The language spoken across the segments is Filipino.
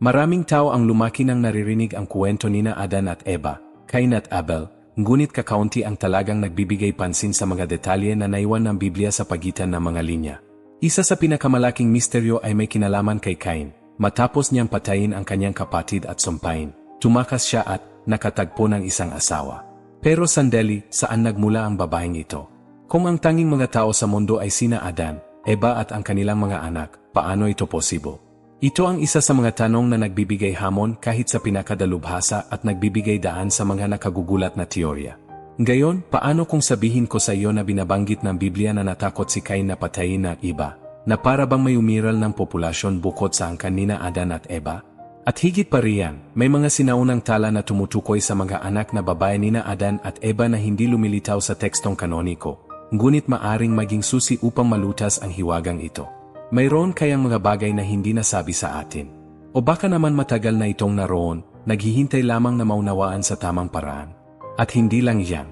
Maraming tao ang lumaki nang naririnig ang kwento nina Adan at Eva, Cain at Abel, ngunit kakaunti ang talagang nagbibigay pansin sa mga detalye na naiwan ng Biblia sa pagitan ng mga linya. Isa sa pinakamalaking misteryo ay may kinalaman kay Cain. Matapos niyang patayin ang kanyang kapatid at sumpain, tumakas siya at nakatagpo ng isang asawa. Pero sandali, saan nagmula ang babaeng ito? Kung ang tanging mga tao sa mundo ay sina Adan, Eva at ang kanilang mga anak, paano ito posible? Ito ang isa sa mga tanong na nagbibigay hamon kahit sa pinakadalubhasa at nagbibigay daan sa mga nakagugulat na teorya. Ngayon, paano kung sabihin ko sa iyo na binabanggit ng Biblia na natakot si Cain na patayin ng iba, na para bang may umiral ng populasyon bukod sa ang kanina Adan at Eva? At higit pa riyan, may mga sinaunang tala na tumutukoy sa mga anak na babae nina Adan at Eva na hindi lumilitaw sa tekstong kanoniko, ngunit maaring maging susi upang malutas ang hiwagang ito. Mayroon kayang mga bagay na hindi nasabi sa atin. O baka naman matagal na itong naroon, naghihintay lamang na maunawaan sa tamang paraan. At hindi lang yan.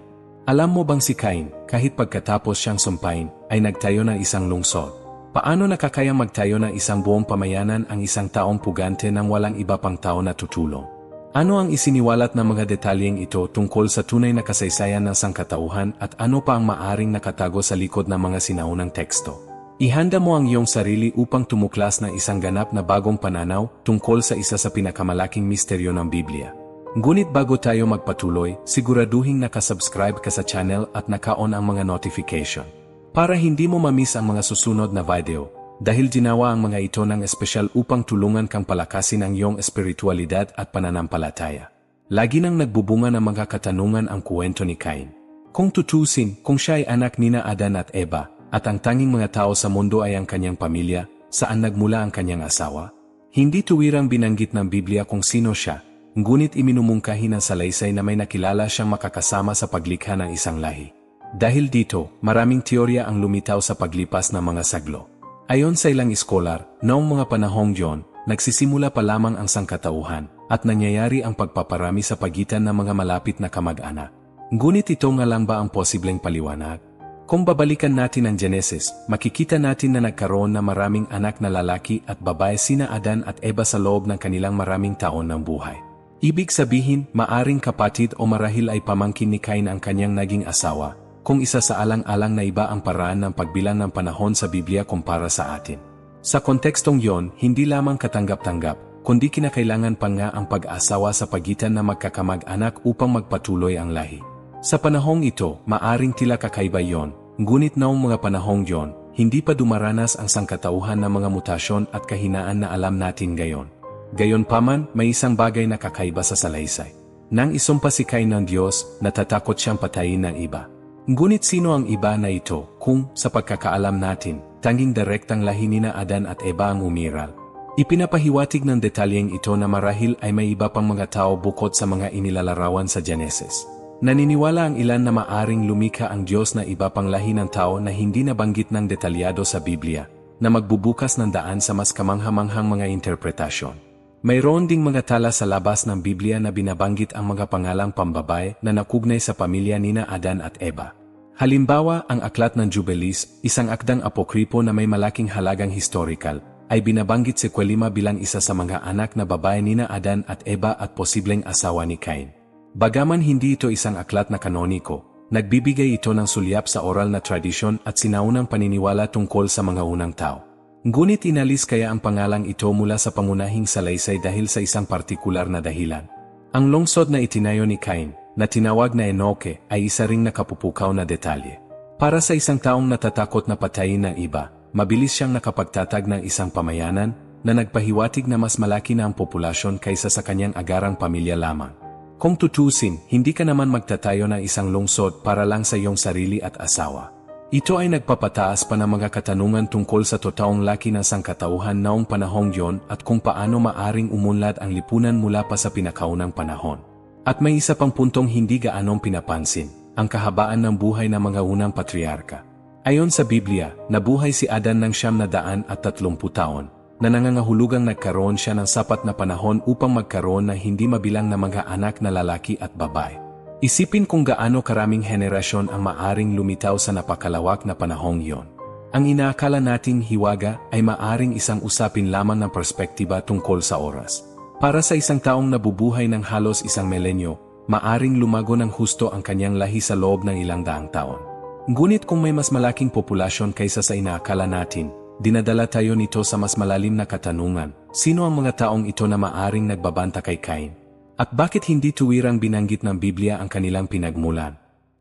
Alam mo bang si Cain, kahit pagkatapos siyang sumpain, ay nagtayo ng isang lungsod? Paano nakakayang magtayo ng isang buong pamayanan ang isang taong pugante nang walang iba pang tao na tutulong? Ano ang isiniwalat ng mga detalyeng ito tungkol sa tunay na kasaysayan ng sangkatauhan at ano pa ang maaring nakatago sa likod ng mga sinaunang teksto? Ihanda mo ang iyong sarili upang tumuklas ng isang ganap na bagong pananaw tungkol sa isa sa pinakamalaking misteryo ng Biblia. Ngunit bago tayo magpatuloy, siguraduhin nakasubscribe ka sa channel at naka-on ang mga notification. Para hindi mo mamiss ang mga susunod na video, dahil ginawa ang mga ito ng espesyal upang tulungan kang palakasin ang iyong espiritualidad at pananampalataya. Lagi nang nagbubunga ng mga katanungan ang kuwento ni Cain. Kung tutusin, kung siya ay anak nina Adan at Eva, at ang tanging mga tao sa mundo ay ang kanyang pamilya, saan nagmula ang kanyang asawa? Hindi tuwirang binanggit ng Biblia kung sino siya, ngunit iminumungkahi ng salaysay na may nakilala siyang makakasama sa paglikha ng isang lahi. Dahil dito, maraming teorya ang lumitaw sa paglipas ng mga saglo. Ayon sa ilang iskolar, noong mga panahong yon, nagsisimula pa lamang ang sangkatauhan at nangyayari ang pagpaparami sa pagitan ng mga malapit na kamag-anak. Ngunit ito nga lang ba ang posibleng paliwanag? Kung babalikan natin ang Genesis, makikita natin na nagkaroon na maraming anak na lalaki at babae sina Adan at Eva sa loob ng kanilang maraming taon ng buhay. Ibig sabihin, maaring kapatid o marahil ay pamangkin ni Cain ang kanyang naging asawa, kung isa sa alang-alang na iba ang paraan ng pagbilang ng panahon sa Biblia kumpara sa atin. Sa kontekstong yon, hindi lamang katanggap-tanggap, kundi kinakailangan pa nga ang pag-asawa sa pagitan na magkakamag-anak upang magpatuloy ang lahi. Sa panahong ito, maaring tila kakaiba yon, ngunit naong mga panahong yon, hindi pa dumaranas ang sangkatauhan ng mga mutasyon at kahinaan na alam natin gayon. Gayon paman, may isang bagay na kakaiba sa salaysay. Nang isumpa si Cain ng Diyos, natatakot siyang patayin ng iba. Ngunit sino ang iba na ito kung, sa pagkakaalam natin, tanging direktang lahi ni na Adan at Eva ang umiral? Ipinapahiwatig ng detalyeng ito na marahil ay may iba pang mga tao bukod sa mga inilalarawan sa Genesis. Naniniwala ang ilan na maaring lumikha ang Diyos na iba pang lahi ng tao na hindi nabanggit ng detalyado sa Biblia, na magbubukas ng daan sa mas kamanghamanghang mga interpretasyon. Mayroon ding mga tala sa labas ng Biblia na binabanggit ang mga pangalang pambabae na nakugnay sa pamilya nina Adan at Eva. Halimbawa, ang Aklat ng Jubilees, isang akdang apokripo na may malaking halagang historical, ay binabanggit si Quelima bilang isa sa mga anak na babae nina Adan at Eva at posibleng asawa ni Cain. Bagaman hindi ito isang aklat na kanoniko, nagbibigay ito ng sulyap sa oral na tradisyon at sinaunang paniniwala tungkol sa mga unang tao. Ngunit inalis kaya ang pangalang ito mula sa pangunahing salaysay dahil sa isang partikular na dahilan. Ang lungsod na itinayo ni Cain, na tinawag na Enoke, ay isa ring nakapupukaw na detalye. Para sa isang taong natatakot na patayin ng iba, mabilis siyang nakapagtatag ng isang pamayanan na nagpahiwatig na mas malaki na ang populasyon kaysa sa kanyang agarang pamilya lamang. Kung tutusin, hindi ka naman magtatayo ng isang lungsod para lang sa iyong sarili at asawa. Ito ay nagpapataas pa ng mga katanungan tungkol sa totaong laki ng sangkatauhan noong panahong yon at kung paano maaring umunlad ang lipunan mula pa sa pinakaunang panahon. At may isa pang puntong hindi gaanong pinapansin, ang kahabaan ng buhay ng mga unang patriarka. Ayon sa Biblia, nabuhay si Adan ng siyam na daan at tatlumpu taon, na nangangahulugang nagkaroon siya ng sapat na panahon upang magkaroon ng hindi mabilang na mga anak na lalaki at babae. Isipin kung gaano karaming henerasyon ang maaring lumitaw sa napakalawak na panahong iyon. Ang inaakala nating hiwaga ay maaring isang usapin lamang ng perspektiba tungkol sa oras. Para sa isang taong nabubuhay ng halos isang milenyo, maaring lumago ng husto ang kanyang lahi sa loob ng ilang daang taon. Ngunit kung may mas malaking populasyon kaysa sa inaakala natin, dinadala tayo nito sa mas malalim na katanungan, sino ang mga taong ito na maaring nagbabanta kay Cain? At bakit hindi tuwirang binanggit ng Biblia ang kanilang pinagmulan?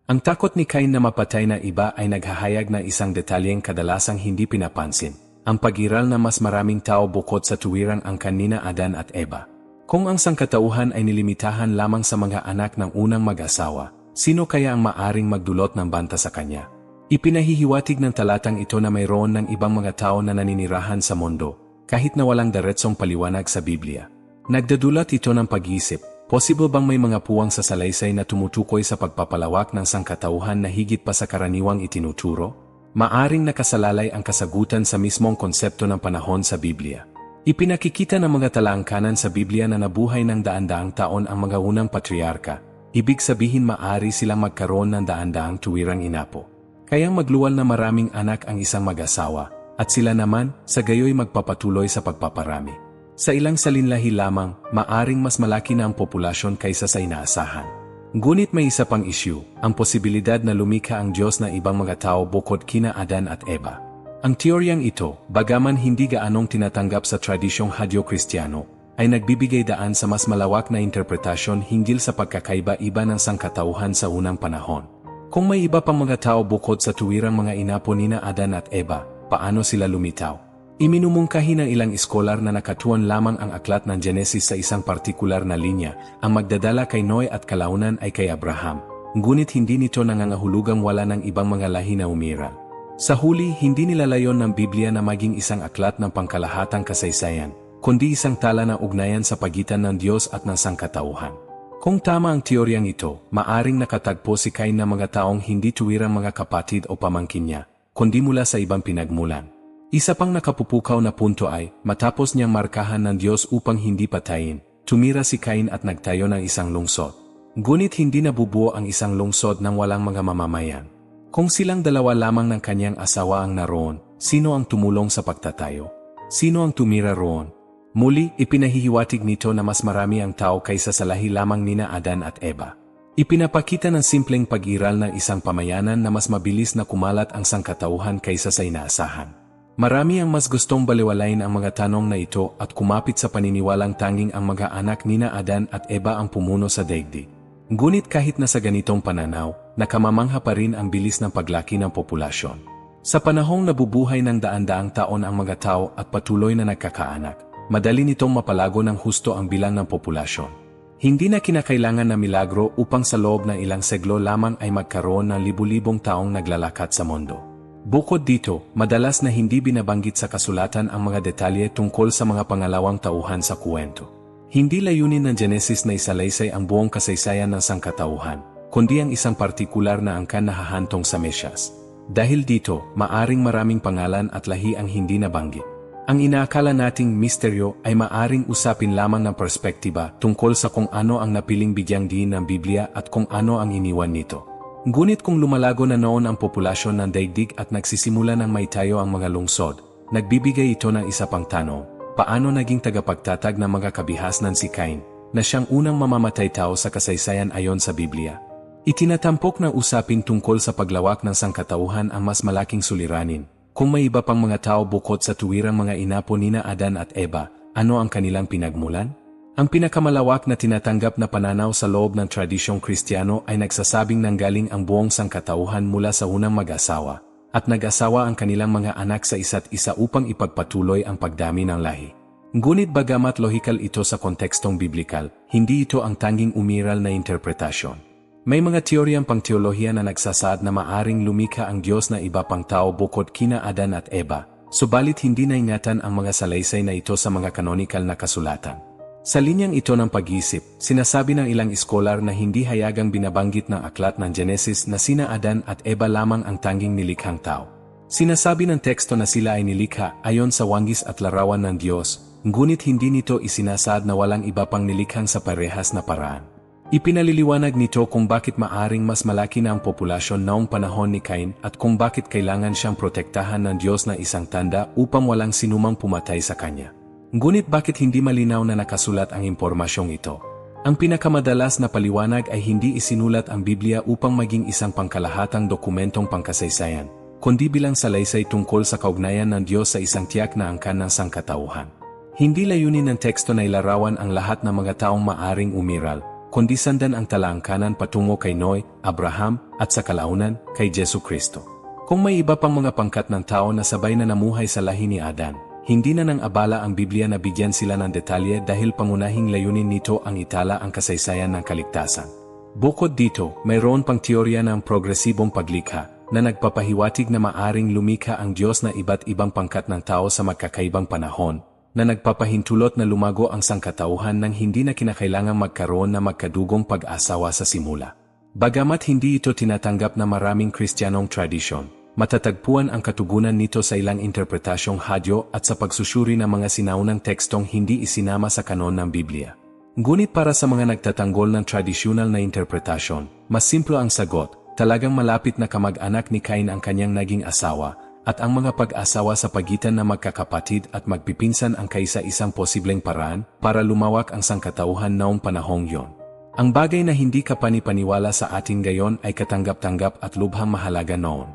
Ang takot ni Cain na mapatay na iba ay naghahayag na isang detalyeng kadalasang hindi pinapansin. Ang pag-iral na mas maraming tao bukod sa tuwirang ang kanina Adan at Eva. Kung ang sangkatauhan ay nilimitahan lamang sa mga anak ng unang mag-asawa, sino kaya ang maaring magdulot ng banta sa kanya? Ipinahihiwatig ng talatang ito na mayroon ng ibang mga tao na naninirahan sa mundo, kahit na walang diretsong paliwanag sa Biblia. Nagdadulat ito ng pag-iisip, Posible bang may mga puwang sa salaysay na tumutukoy sa pagpapalawak ng sangkatauhan na higit pa sa karaniwang itinuturo? Maaring nakasalalay ang kasagutan sa mismong konsepto ng panahon sa Biblia. Ipinakikita ng mga talaangkanan sa Biblia na nabuhay ng daan-daang taon ang mga unang patriarka, ibig sabihin maari silang magkaroon ng daan-daang tuwirang inapo. Kayang magluwal na maraming anak ang isang mag-asawa, at sila naman, sa gayoy magpapatuloy sa pagpaparami. Sa ilang salinlahi lamang, maaring mas malaki na ang populasyon kaysa sa inaasahan. Ngunit may isa pang issue, ang posibilidad na lumikha ang Diyos na ibang mga tao bukod kina Adan at Eva. Ang teoryang ito, bagaman hindi gaanong tinatanggap sa tradisyong Hadyo-Kristiyano, ay nagbibigay daan sa mas malawak na interpretasyon hinggil sa pagkakaiba-iba ng sangkatauhan sa unang panahon. Kung may iba pang mga tao bukod sa tuwirang mga inapo nina Adan at Eva, paano sila lumitaw? Iminumungkahi ng ilang iskolar na nakatuan lamang ang aklat ng Genesis sa isang partikular na linya, ang magdadala kay Noe at kalaunan ay kay Abraham. Ngunit hindi nito nangangahulugang wala ng ibang mga lahi na umira. Sa huli, hindi nilalayon ng Biblia na maging isang aklat ng pangkalahatang kasaysayan, kundi isang tala ng ugnayan sa pagitan ng Diyos at ng sangkatauhan. Kung tama ang teoryang ito, maaring nakatagpo si Cain ng mga taong hindi tuwirang mga kapatid o pamangkin niya, kundi mula sa ibang pinagmulan. Isa pang nakapupukaw na punto ay, matapos niyang markahan ng Diyos upang hindi patayin, tumira si Cain at nagtayo ng isang lungsod. Ngunit hindi nabubuo ang isang lungsod ng walang mga mamamayan. Kung silang dalawa lamang ng kanyang asawa ang naroon, sino ang tumulong sa pagtatayo? Sino ang tumira roon? Muli, ipinahihiwatig nito na mas marami ang tao kaysa sa lahi lamang nina Adan at Eva. Ipinapakita ng simpleng pag-iral ng isang pamayanan na mas mabilis na kumalat ang sangkatauhan kaysa sa inaasahan. Marami ang mas gustong baliwalain ang mga tanong na ito at kumapit sa paniniwalang tanging ang mga anak nina Adan at Eva ang pumuno sa daigdig. Ngunit kahit na sa ganitong pananaw, nakamamangha pa rin ang bilis ng paglaki ng populasyon. Sa panahong nabubuhay ng daan-daang taon ang mga tao at patuloy na nagkakaanak, madali nitong mapalago ng husto ang bilang ng populasyon. Hindi na kinakailangan na milagro upang sa loob ng ilang seglo lamang ay magkaroon ng libu-libong taong naglalakat sa mundo. Bukod dito, madalas na hindi binabanggit sa kasulatan ang mga detalye tungkol sa mga pangalawang tauhan sa kuwento. Hindi layunin ng Genesis na isalaysay ang buong kasaysayan ng sangkatauhan, kundi ang isang partikular na angkan na hahantong sa Mesyas. Dahil dito, maaring maraming pangalan at lahi ang hindi nabanggit. Ang inaakala nating misteryo ay maaring usapin lamang ng perspektiba tungkol sa kung ano ang napiling bigyang diin ng Biblia at kung ano ang iniwan nito. Ngunit kung lumalago na noon ang populasyon ng daigdig at nagsisimula ng may tayo ang mga lungsod, nagbibigay ito ng isa pang tanong, paano naging tagapagtatag ng mga kabihasnan si Cain, na siyang unang mamamatay tao sa kasaysayan ayon sa Biblia? Itinatampok na usapin tungkol sa paglawak ng sangkatauhan ang mas malaking suliranin, kung may iba pang mga tao bukod sa tuwirang mga inapo nina Adan at Eva, ano ang kanilang pinagmulan? Ang pinakamalawak na tinatanggap na pananaw sa loob ng tradisyong Kristiyano ay nagsasabing nanggaling ang buong sangkatauhan mula sa unang mag-asawa, at nag-asawa ang kanilang mga anak sa isa't isa upang ipagpatuloy ang pagdami ng lahi. Ngunit bagamat lohikal ito sa kontekstong biblikal, hindi ito ang tanging umiral na interpretasyon. May mga teoryang pangteolohiya na nagsasaad na maaring lumika ang Diyos na iba pang tao bukod kina Adan at Eva, subalit hindi naingatan ang mga salaysay na ito sa mga kanonikal na kasulatan. Sa linyang ito ng pag-isip, sinasabi ng ilang iskolar na hindi hayagang binabanggit ng aklat ng Genesis na sina Adan at Eva lamang ang tanging nilikhang tao. Sinasabi ng teksto na sila ay nilikha ayon sa wangis at larawan ng Diyos, ngunit hindi nito isinasaad na walang iba pang nilikhang sa parehas na paraan. Ipinaliliwanag nito kung bakit maaring mas malaki na ang populasyon noong panahon ni Cain at kung bakit kailangan siyang protektahan ng Diyos na isang tanda upang walang sinumang pumatay sa kanya. Ngunit bakit hindi malinaw na nakasulat ang impormasyong ito? Ang pinakamadalas na paliwanag ay hindi isinulat ang Biblia upang maging isang pangkalahatang dokumentong pangkasaysayan, kundi bilang salaysay tungkol sa kaugnayan ng Diyos sa isang tiyak na angkan ng sangkatauhan. Hindi layunin ng teksto na ilarawan ang lahat ng mga taong maaring umiral, kundi sandan ang talaangkanan patungo kay Noy, Abraham, at sa kalaunan, kay Jesu Kristo. Kung may iba pang mga pangkat ng tao na sabay na namuhay sa lahi ni Adan, hindi na nang abala ang Biblia na bigyan sila ng detalye dahil pangunahing layunin nito ang itala ang kasaysayan ng kaligtasan. Bukod dito, mayroon pang teorya ng progresibong paglikha na nagpapahiwatig na maaring lumikha ang Diyos na iba't ibang pangkat ng tao sa magkakaibang panahon, na nagpapahintulot na lumago ang sangkatauhan nang hindi na kinakailangang magkaroon na magkadugong pag-asawa sa simula. Bagamat hindi ito tinatanggap na maraming Kristiyanong tradisyon, matatagpuan ang katugunan nito sa ilang interpretasyong hadyo at sa pagsusuri ng mga sinaunang tekstong hindi isinama sa kanon ng Biblia. Ngunit para sa mga nagtatanggol ng tradisyonal na interpretasyon, mas simplo ang sagot, talagang malapit na kamag-anak ni Cain ang kanyang naging asawa, at ang mga pag-asawa sa pagitan ng magkakapatid at magpipinsan ang kaisa-isang posibleng paraan para lumawak ang sangkatauhan noong panahong yon. Ang bagay na hindi kapanipaniwala sa ating gayon ay katanggap-tanggap at lubhang mahalaga noon.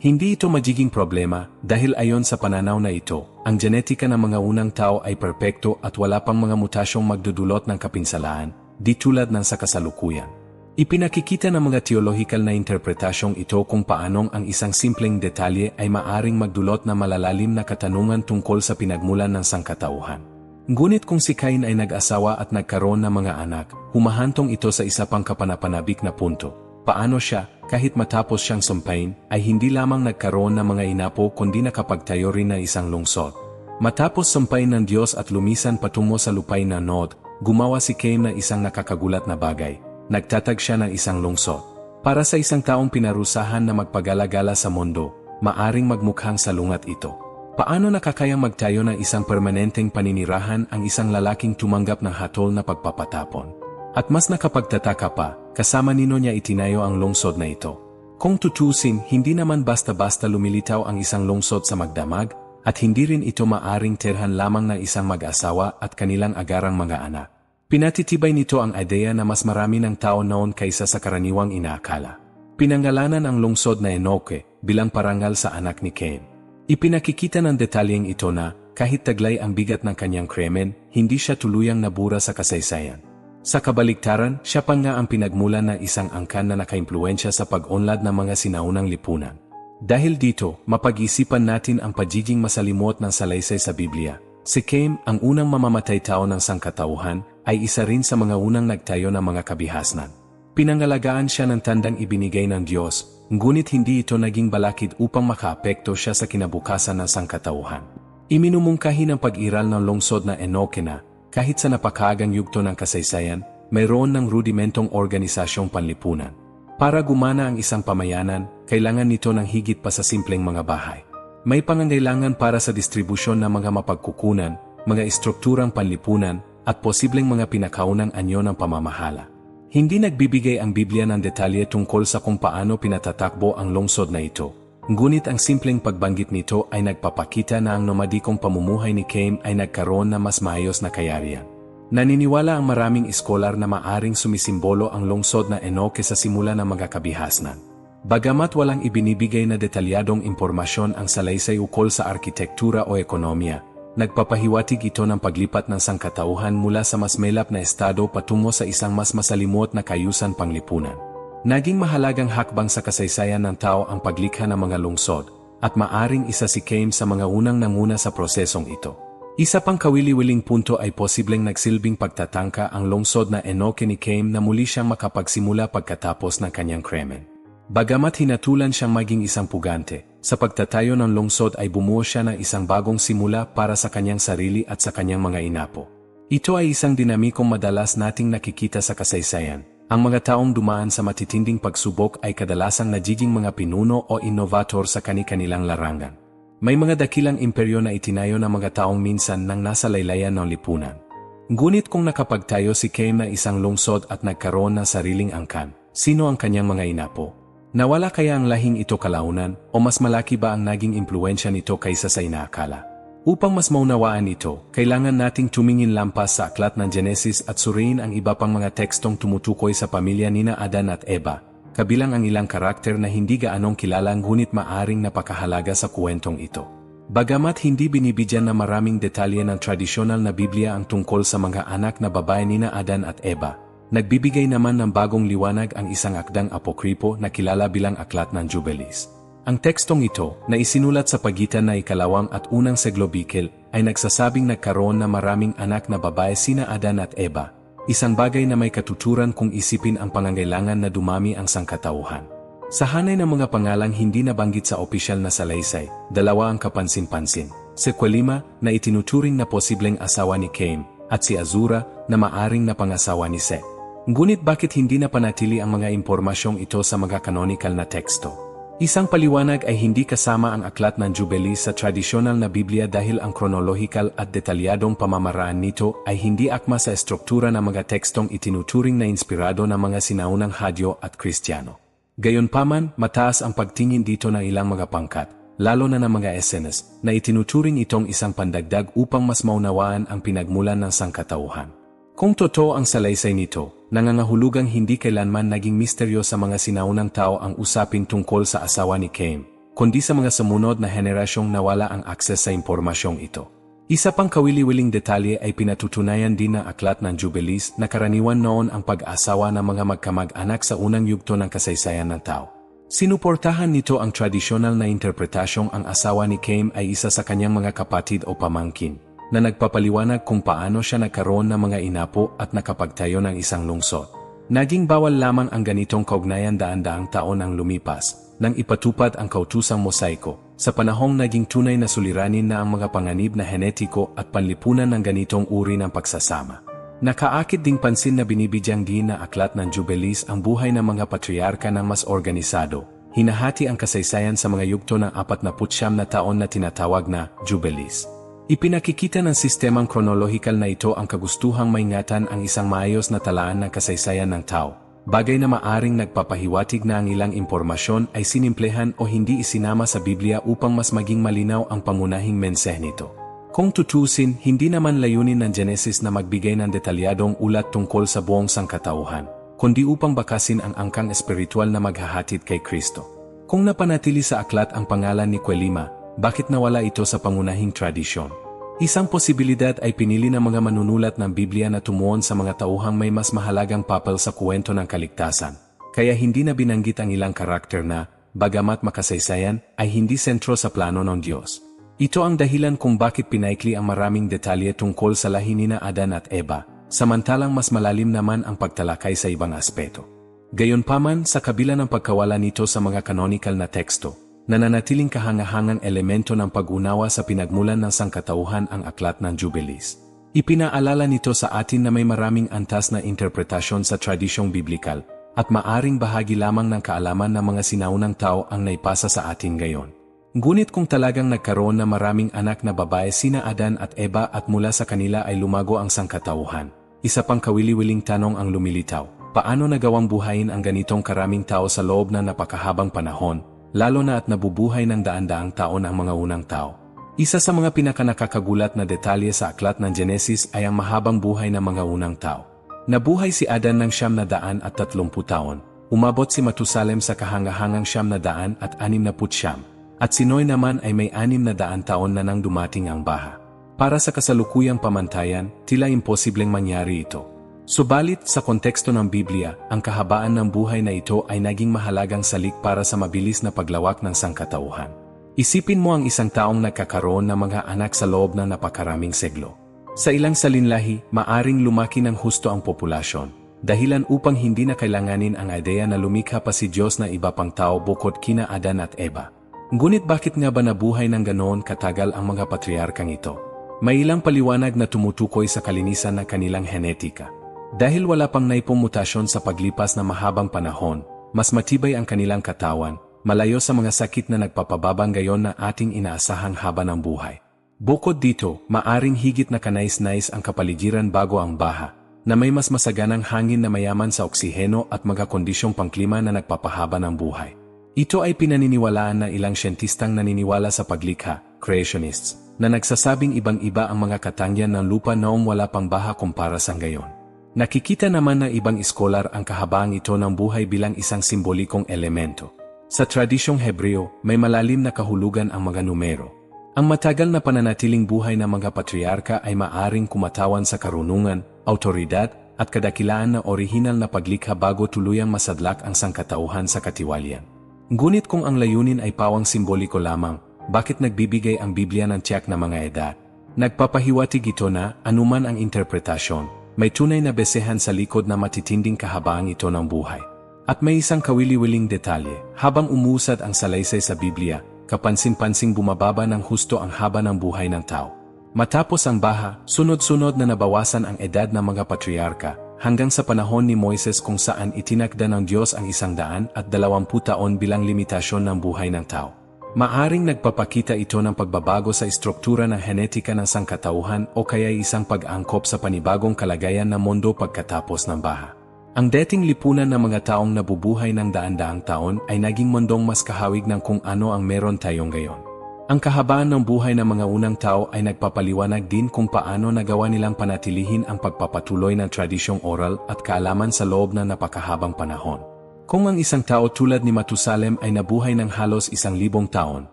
Hindi ito magiging problema dahil ayon sa pananaw na ito, ang genetika ng mga unang tao ay perpekto at wala pang mga mutasyong magdudulot ng kapinsalaan, di tulad ng sa kasalukuyan. Ipinakikita ng mga theological na interpretasyong ito kung paanong ang isang simpleng detalye ay maaring magdulot na malalalim na katanungan tungkol sa pinagmulan ng sangkatauhan. Ngunit kung si Cain ay nag-asawa at nagkaroon ng mga anak, humahantong ito sa isa pang kapanapanabik na punto paano siya, kahit matapos siyang sumpain, ay hindi lamang nagkaroon ng mga inapo kundi nakapagtayo rin ng isang lungsod. Matapos sumpain ng Diyos at lumisan patungo sa lupay na Nod, gumawa si Cain ng isang nakakagulat na bagay. Nagtatag siya ng isang lungsod. Para sa isang taong pinarusahan na magpagalagala sa mundo, maaring magmukhang salungat ito. Paano nakakayang magtayo ng isang permanenteng paninirahan ang isang lalaking tumanggap ng hatol na pagpapatapon? At mas nakapagtataka pa, kasama nino niya itinayo ang lungsod na ito. Kung tutusin, hindi naman basta-basta lumilitaw ang isang lungsod sa magdamag, at hindi rin ito maaring terhan lamang ng isang mag-asawa at kanilang agarang mga anak. Pinatitibay nito ang ideya na mas marami ng tao noon kaysa sa karaniwang inaakala. Pinangalanan ang lungsod na Enoke bilang parangal sa anak ni Cain. Ipinakikita ng detalyeng ito na, kahit taglay ang bigat ng kanyang kremen, hindi siya tuluyang nabura sa kasaysayan. Sa kabaliktaran, siya pa nga ang pinagmulan ng isang angkan na nakaimpluensya sa pag-unlad ng mga sinaunang lipunan. Dahil dito, mapag-isipan natin ang pagiging masalimot ng salaysay sa Biblia. Si Cain, ang unang mamamatay tao ng sangkatauhan, ay isa rin sa mga unang nagtayo ng mga kabihasnan. Pinangalagaan siya ng tandang ibinigay ng Diyos, ngunit hindi ito naging balakid upang makaapekto siya sa kinabukasan ng sangkatauhan. Iminumungkahi ng pag-iral ng lungsod na Enoke na, kahit sa napakagang yugto ng kasaysayan, mayroon ng rudimentong organisasyong panlipunan. Para gumana ang isang pamayanan, kailangan nito ng higit pa sa simpleng mga bahay. May pangangailangan para sa distribusyon ng mga mapagkukunan, mga istrukturang panlipunan, at posibleng mga pinakaunang anyo ng pamamahala. Hindi nagbibigay ang Biblia ng detalye tungkol sa kung paano pinatatakbo ang lungsod na ito, Ngunit ang simpleng pagbanggit nito ay nagpapakita na ang nomadikong pamumuhay ni Cain ay nagkaroon na mas maayos na kayarian. Naniniwala ang maraming iskolar na maaring sumisimbolo ang lungsod na Enoke sa simula ng mga kabihasnan. Bagamat walang ibinibigay na detalyadong impormasyon ang salaysay ukol sa arkitektura o ekonomiya, nagpapahiwatig ito ng paglipat ng sangkatauhan mula sa mas melap na estado patungo sa isang mas masalimot na kayusan panglipunan. Naging mahalagang hakbang sa kasaysayan ng tao ang paglikha ng mga lungsod, at maaring isa si Cain sa mga unang nanguna sa prosesong ito. Isa pang kawili-wiling punto ay posibleng nagsilbing pagtatangka ang lungsod na Enoke ni Cain na muli siyang makapagsimula pagkatapos ng kanyang kremen. Bagamat hinatulan siyang maging isang pugante, sa pagtatayo ng lungsod ay bumuo siya ng isang bagong simula para sa kanyang sarili at sa kanyang mga inapo. Ito ay isang dinamikong madalas nating nakikita sa kasaysayan, ang mga taong dumaan sa matitinding pagsubok ay kadalasang nagiging mga pinuno o innovator sa kani-kanilang larangan. May mga dakilang imperyo na itinayo ng mga taong minsan nang nasa laylayan ng lipunan. Ngunit kung nakapagtayo si Cain na isang lungsod at nagkaroon ng sariling angkan, sino ang kanyang mga inapo? Nawala kaya ang lahing ito kalaunan o mas malaki ba ang naging impluensya nito kaysa sa inaakala? Upang mas maunawaan ito, kailangan nating tumingin lampas sa aklat ng Genesis at suriin ang iba pang mga tekstong tumutukoy sa pamilya nina Adan at Eva, kabilang ang ilang karakter na hindi gaanong kilala ngunit maaring napakahalaga sa kwentong ito. Bagamat hindi binibigyan na maraming detalye ng tradisyonal na Biblia ang tungkol sa mga anak na babae nina Adan at Eva, nagbibigay naman ng bagong liwanag ang isang akdang apokripo na kilala bilang Aklat ng Jubilees. Ang tekstong ito, na isinulat sa pagitan na ikalawang at unang seglo Bikil, ay nagsasabing nagkaroon na maraming anak na babae sina Adan at Eva, isang bagay na may katuturan kung isipin ang pangangailangan na dumami ang sangkatauhan. Sa hanay ng mga pangalang hindi nabanggit sa opisyal na salaysay, dalawa ang kapansin-pansin. Si Quelima na itinuturing na posibleng asawa ni Cain, at si Azura na maaring na pangasawa ni Seth. Ngunit bakit hindi na panatili ang mga impormasyong ito sa mga canonical na teksto? Isang paliwanag ay hindi kasama ang aklat ng Jubilee sa tradisyonal na Biblia dahil ang kronolohikal at detalyadong pamamaraan nito ay hindi akma sa estruktura ng mga tekstong itinuturing na inspirado ng mga sinaunang Hadyo at Kristiyano. Gayunpaman, mataas ang pagtingin dito ng ilang mga pangkat, lalo na ng mga esenes, na itinuturing itong isang pandagdag upang mas maunawaan ang pinagmulan ng sangkatauhan. Kung totoo ang salaysay nito, nangangahulugang hindi kailanman naging misteryo sa mga sinaunang tao ang usapin tungkol sa asawa ni Cain, kundi sa mga sumunod na henerasyong nawala ang akses sa impormasyong ito. Isa pang kawili-wiling detalye ay pinatutunayan din ng aklat ng Jubilees na karaniwan noon ang pag-asawa ng mga magkamag-anak sa unang yugto ng kasaysayan ng tao. Sinuportahan nito ang tradisyonal na interpretasyong ang asawa ni Cain ay isa sa kanyang mga kapatid o pamangkin, na nagpapaliwanag kung paano siya nagkaroon ng mga inapo at nakapagtayo ng isang lungsod. Naging bawal lamang ang ganitong kaugnayan daan-daang taon ang lumipas, nang ipatupad ang kautusang mosaiko, sa panahong naging tunay na suliranin na ang mga panganib na henetiko at panlipunan ng ganitong uri ng pagsasama. Nakaakit ding pansin na binibidyang din na aklat ng Jubilees ang buhay ng mga patriarka ng mas organisado, hinahati ang kasaysayan sa mga yugto ng 49 na taon na tinatawag na Jubilees. Ipinakikita ng sistemang kronolohikal na ito ang kagustuhang maingatan ang isang maayos na talaan ng kasaysayan ng tao. Bagay na maaring nagpapahiwatig na ang ilang impormasyon ay sinimplehan o hindi isinama sa Biblia upang mas maging malinaw ang pangunahing mensahe nito. Kung tutusin, hindi naman layunin ng Genesis na magbigay ng detalyadong ulat tungkol sa buong sangkatauhan, kundi upang bakasin ang angkang espiritual na maghahatid kay Kristo. Kung napanatili sa aklat ang pangalan ni Quelima, bakit nawala ito sa pangunahing tradisyon? Isang posibilidad ay pinili ng mga manunulat ng Biblia na tumuon sa mga tauhang may mas mahalagang papel sa kuwento ng kaligtasan. Kaya hindi na binanggit ang ilang karakter na, bagamat makasaysayan, ay hindi sentro sa plano ng Diyos. Ito ang dahilan kung bakit pinaikli ang maraming detalye tungkol sa lahi ni Adan at Eva, samantalang mas malalim naman ang pagtalakay sa ibang aspeto. Gayunpaman, sa kabila ng pagkawala nito sa mga canonical na teksto, nananatiling kahangahangang elemento ng pag-unawa sa pinagmulan ng sangkatauhan ang aklat ng Jubilees. Ipinaalala nito sa atin na may maraming antas na interpretasyon sa tradisyong biblikal, at maaring bahagi lamang ng kaalaman ng mga sinaunang tao ang naipasa sa atin ngayon. Ngunit kung talagang nagkaroon na maraming anak na babae sina Adan at Eva at mula sa kanila ay lumago ang sangkatauhan, isa pang kawili-wiling tanong ang lumilitaw. Paano nagawang buhayin ang ganitong karaming tao sa loob ng napakahabang panahon, lalo na at nabubuhay ng daan-daang taon ang mga unang tao. Isa sa mga pinakanakakagulat na detalye sa aklat ng Genesis ay ang mahabang buhay ng mga unang tao. Nabuhay si Adan ng siyam na daan at tatlumpu taon, umabot si Matusalem sa kahangahangang siyam na daan at anim na putsyam, at si Noy naman ay may anim na daan taon na nang dumating ang baha. Para sa kasalukuyang pamantayan, tila imposibleng mangyari ito. Subalit sa konteksto ng Biblia, ang kahabaan ng buhay na ito ay naging mahalagang salik para sa mabilis na paglawak ng sangkatauhan. Isipin mo ang isang taong nagkakaroon ng mga anak sa loob ng napakaraming seglo. Sa ilang salinlahi, maaring lumaki ng husto ang populasyon, dahilan upang hindi na kailanganin ang ideya na lumikha pa si Diyos na iba pang tao bukod kina Adan at Eva. Ngunit bakit nga ba nabuhay ng ganoon katagal ang mga patriarkang ito? May ilang paliwanag na tumutukoy sa kalinisan ng kanilang henetika. Dahil wala pang naipong mutasyon sa paglipas na mahabang panahon, mas matibay ang kanilang katawan, malayo sa mga sakit na nagpapababang gayon na ating inaasahang haba ng buhay. Bukod dito, maaring higit na kanais-nais ang kapaligiran bago ang baha, na may mas masaganang hangin na mayaman sa oksiheno at mga kondisyong pangklima na nagpapahaba ng buhay. Ito ay pinaniniwalaan ng ilang siyentistang naniniwala sa paglikha, creationists, na nagsasabing ibang-iba ang mga katangyan ng lupa noong wala pang baha kumpara sa ngayon. Nakikita naman ng ibang iskolar ang kahabaang ito ng buhay bilang isang simbolikong elemento. Sa tradisyong Hebreo, may malalim na kahulugan ang mga numero. Ang matagal na pananatiling buhay ng mga patriarka ay maaring kumatawan sa karunungan, autoridad, at kadakilaan na orihinal na paglikha bago tuluyang masadlak ang sangkatauhan sa katiwalian. Ngunit kung ang layunin ay pawang simboliko lamang, bakit nagbibigay ang Biblia ng tiyak na mga edad? Nagpapahiwatig ito na, anuman ang interpretasyon, may tunay na besehan sa likod na matitinding kahabaan ito ng buhay. At may isang kawili-wiling detalye, habang umusad ang salaysay sa Biblia, kapansin-pansing bumababa ng husto ang haba ng buhay ng tao. Matapos ang baha, sunod-sunod na nabawasan ang edad ng mga patriarka, hanggang sa panahon ni Moises kung saan itinakda ng Diyos ang isang daan at dalawampu taon bilang limitasyon ng buhay ng tao. Maaring nagpapakita ito ng pagbabago sa istruktura ng henetika ng sangkatauhan o kaya isang pag-angkop sa panibagong kalagayan ng mundo pagkatapos ng baha. Ang dating lipunan ng mga taong nabubuhay ng daan-daang taon ay naging mundong mas kahawig ng kung ano ang meron tayong gayon. Ang kahabaan ng buhay ng mga unang tao ay nagpapaliwanag din kung paano nagawa nilang panatilihin ang pagpapatuloy ng tradisyong oral at kaalaman sa loob ng napakahabang panahon. Kung ang isang tao tulad ni Matusalem ay nabuhay ng halos isang libong taon,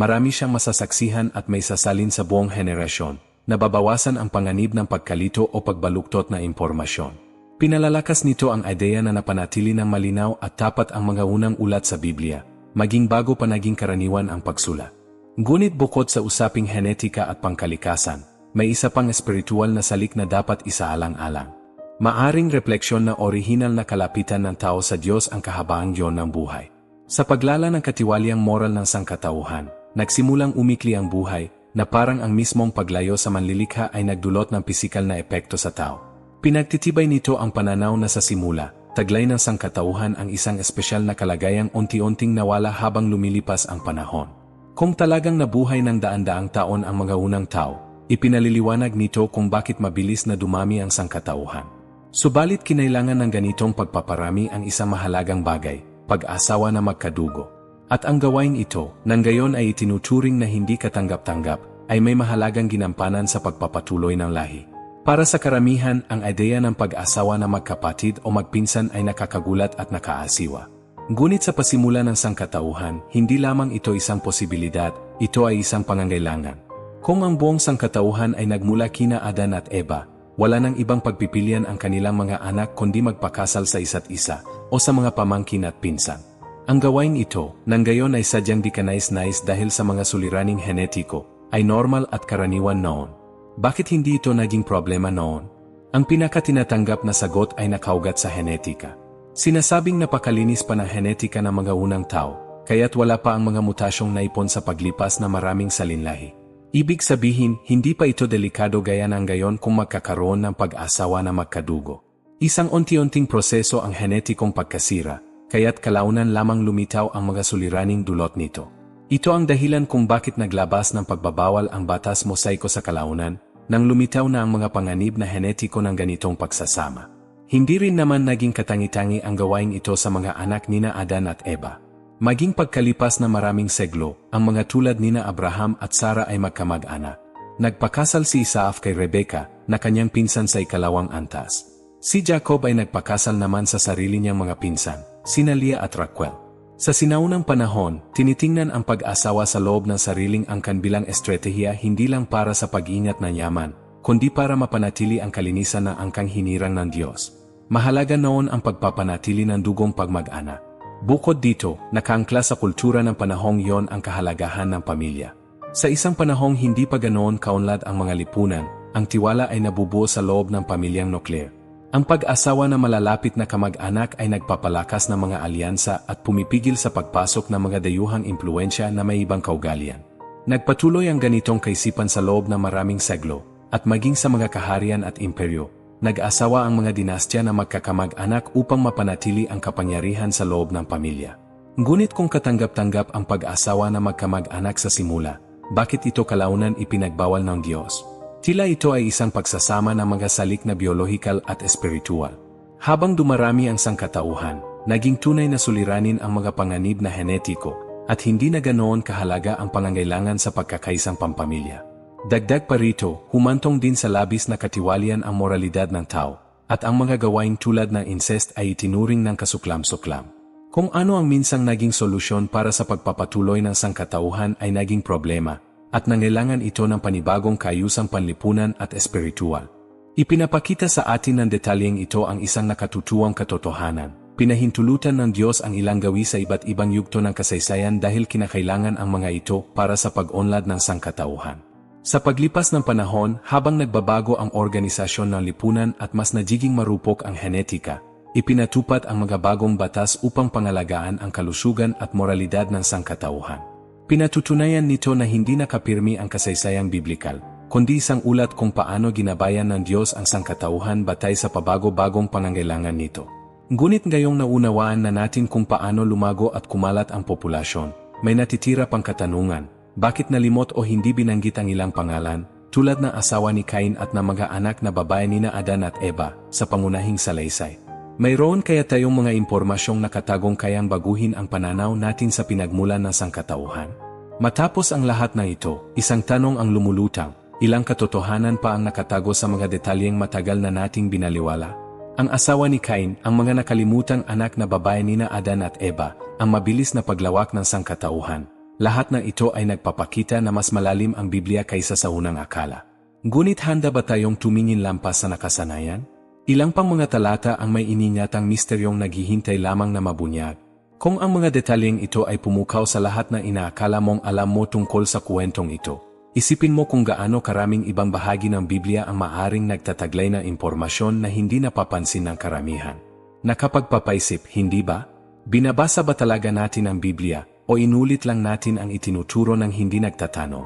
marami siyang masasaksihan at may sasalin sa buong henerasyon, nababawasan ang panganib ng pagkalito o pagbaluktot na impormasyon. Pinalalakas nito ang ideya na napanatili ng malinaw at tapat ang mga unang ulat sa Biblia, maging bago pa naging karaniwan ang pagsulat. Ngunit bukod sa usaping henetika at pangkalikasan, may isa pang espiritual na salik na dapat isaalang-alang. Maaring refleksyon na orihinal na kalapitan ng tao sa Diyos ang kahabaang yon ng buhay. Sa paglala ng katiwaliang moral ng sangkatauhan, nagsimulang umikli ang buhay na parang ang mismong paglayo sa manlilikha ay nagdulot ng pisikal na epekto sa tao. Pinagtitibay nito ang pananaw na sa simula, taglay ng sangkatauhan ang isang espesyal na kalagayang unti-unting nawala habang lumilipas ang panahon. Kung talagang nabuhay ng daan-daang taon ang mga unang tao, ipinaliliwanag nito kung bakit mabilis na dumami ang sangkatauhan. Subalit kinailangan ng ganitong pagpaparami ang isang mahalagang bagay, pag-asawa na magkadugo. At ang gawain ito, nang gayon ay itinuturing na hindi katanggap-tanggap, ay may mahalagang ginampanan sa pagpapatuloy ng lahi. Para sa karamihan, ang ideya ng pag-asawa na magkapatid o magpinsan ay nakakagulat at nakaasiwa. Ngunit sa pasimula ng sangkatauhan, hindi lamang ito isang posibilidad, ito ay isang pangangailangan. Kung ang buong sangkatauhan ay nagmula kina Adan at Eva, wala nang ibang pagpipilian ang kanilang mga anak kundi magpakasal sa isa't isa o sa mga pamangkin at pinsan. Ang gawain ito, nang gayon ay sadyang di kanais-nais dahil sa mga suliraning henetiko, ay normal at karaniwan noon. Bakit hindi ito naging problema noon? Ang pinakatinatanggap na sagot ay nakaugat sa henetika. Sinasabing napakalinis pa ng henetika ng mga unang tao, kaya't wala pa ang mga mutasyong naipon sa paglipas na maraming salinlahi. Ibig sabihin, hindi pa ito delikado gaya ng gayon kung magkakaroon ng pag-asawa na magkadugo. Isang unti-unting proseso ang henetikong pagkasira, kaya't kalaunan lamang lumitaw ang mga suliraning dulot nito. Ito ang dahilan kung bakit naglabas ng pagbabawal ang batas mosaiko sa kalaunan, nang lumitaw na ang mga panganib na henetiko ng ganitong pagsasama. Hindi rin naman naging katangi-tangi ang gawain ito sa mga anak nina Adan at Eva. Maging pagkalipas na maraming seglo, ang mga tulad nina Abraham at Sara ay magkamag-anak. Nagpakasal si Isaac kay Rebecca na kanyang pinsan sa ikalawang antas. Si Jacob ay nagpakasal naman sa sarili niyang mga pinsan, sina Leah at Raquel. Sa sinaunang panahon, tinitingnan ang pag-asawa sa loob ng sariling angkan bilang estratehiya hindi lang para sa pag-ingat ng yaman, kundi para mapanatili ang kalinisan ng angkang hinirang ng Diyos. Mahalaga noon ang pagpapanatili ng dugong pagmag-ana. Bukod dito, nakaangkla sa kultura ng panahong yon ang kahalagahan ng pamilya. Sa isang panahong hindi pa ganoon kaunlad ang mga lipunan, ang tiwala ay nabubuo sa loob ng pamilyang nuklear. Ang pag-asawa na malalapit na kamag-anak ay nagpapalakas ng mga alyansa at pumipigil sa pagpasok ng mga dayuhang impluensya na may ibang kaugalian. Nagpatuloy ang ganitong kaisipan sa loob ng maraming seglo, at maging sa mga kaharian at imperyo, nag-asawa ang mga dinastya na magkakamag-anak upang mapanatili ang kapangyarihan sa loob ng pamilya. Ngunit kung katanggap-tanggap ang pag-asawa na magkamag-anak sa simula, bakit ito kalaunan ipinagbawal ng Diyos? Tila ito ay isang pagsasama ng mga salik na biolohikal at espiritual. Habang dumarami ang sangkatauhan, naging tunay na suliranin ang mga panganib na henetiko at hindi na ganoon kahalaga ang pangangailangan sa pagkakaisang pampamilya. Dagdag pa rito, humantong din sa labis na katiwalian ang moralidad ng tao, at ang mga gawain tulad ng incest ay itinuring ng kasuklam-suklam. Kung ano ang minsang naging solusyon para sa pagpapatuloy ng sangkatauhan ay naging problema, at nangailangan ito ng panibagong kayusang panlipunan at espiritual. Ipinapakita sa atin ng detalyeng ito ang isang nakatutuwang katotohanan. Pinahintulutan ng Diyos ang ilang gawi sa iba't ibang yugto ng kasaysayan dahil kinakailangan ang mga ito para sa pag-onlad ng sangkatauhan. Sa paglipas ng panahon, habang nagbabago ang organisasyon ng lipunan at mas nagiging marupok ang henetika, ipinatupad ang mga bagong batas upang pangalagaan ang kalusugan at moralidad ng sangkatauhan. Pinatutunayan nito na hindi nakapirmi ang kasaysayang biblikal, kundi isang ulat kung paano ginabayan ng Diyos ang sangkatauhan batay sa pabago-bagong pangangailangan nito. Ngunit ngayong naunawaan na natin kung paano lumago at kumalat ang populasyon, may natitira pang katanungan, bakit nalimot o hindi binanggit ang ilang pangalan, tulad ng asawa ni Cain at ng mga anak na babae ni na Adan at Eva, sa pangunahing salaysay. Mayroon kaya tayong mga impormasyong nakatagong kayang baguhin ang pananaw natin sa pinagmulan ng sangkatauhan? Matapos ang lahat na ito, isang tanong ang lumulutang, Ilang katotohanan pa ang nakatago sa mga detalyeng matagal na nating binaliwala. Ang asawa ni Cain, ang mga nakalimutang anak na babae ni na Adan at Eva, ang mabilis na paglawak ng sangkatauhan. Lahat ng ito ay nagpapakita na mas malalim ang Biblia kaysa sa unang akala. Ngunit handa ba tayong tumingin lampas sa nakasanayan? Ilang pang mga talata ang may ininyatang misteryong naghihintay lamang na mabunyag. Kung ang mga detalyeng ito ay pumukaw sa lahat na inaakala mong alam mo tungkol sa kwentong ito, Isipin mo kung gaano karaming ibang bahagi ng Biblia ang maaring nagtataglay ng impormasyon na hindi napapansin ng karamihan. Nakapagpapaisip, hindi ba? Binabasa ba talaga natin ang Biblia o inulit lang natin ang itinuturo ng hindi nagtatanong?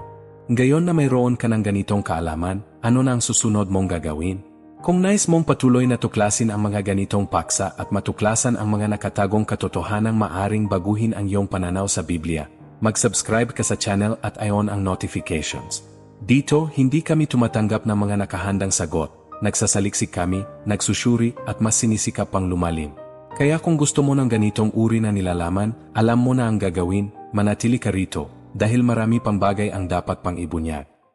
Gayon na mayroon ka ng ganitong kaalaman, ano na ang susunod mong gagawin? Kung nais mong patuloy na tuklasin ang mga ganitong paksa at matuklasan ang mga nakatagong katotohanang maaring baguhin ang iyong pananaw sa Biblia, mag-subscribe ka sa channel at i-on ang notifications. Dito, hindi kami tumatanggap ng mga nakahandang sagot, nagsasaliksik kami, nagsusyuri at mas sinisikap pang lumalim. Kaya kung gusto mo ng ganitong uri na nilalaman, alam mo na ang gagawin, manatili ka rito, dahil marami pang bagay ang dapat pang ibunyag.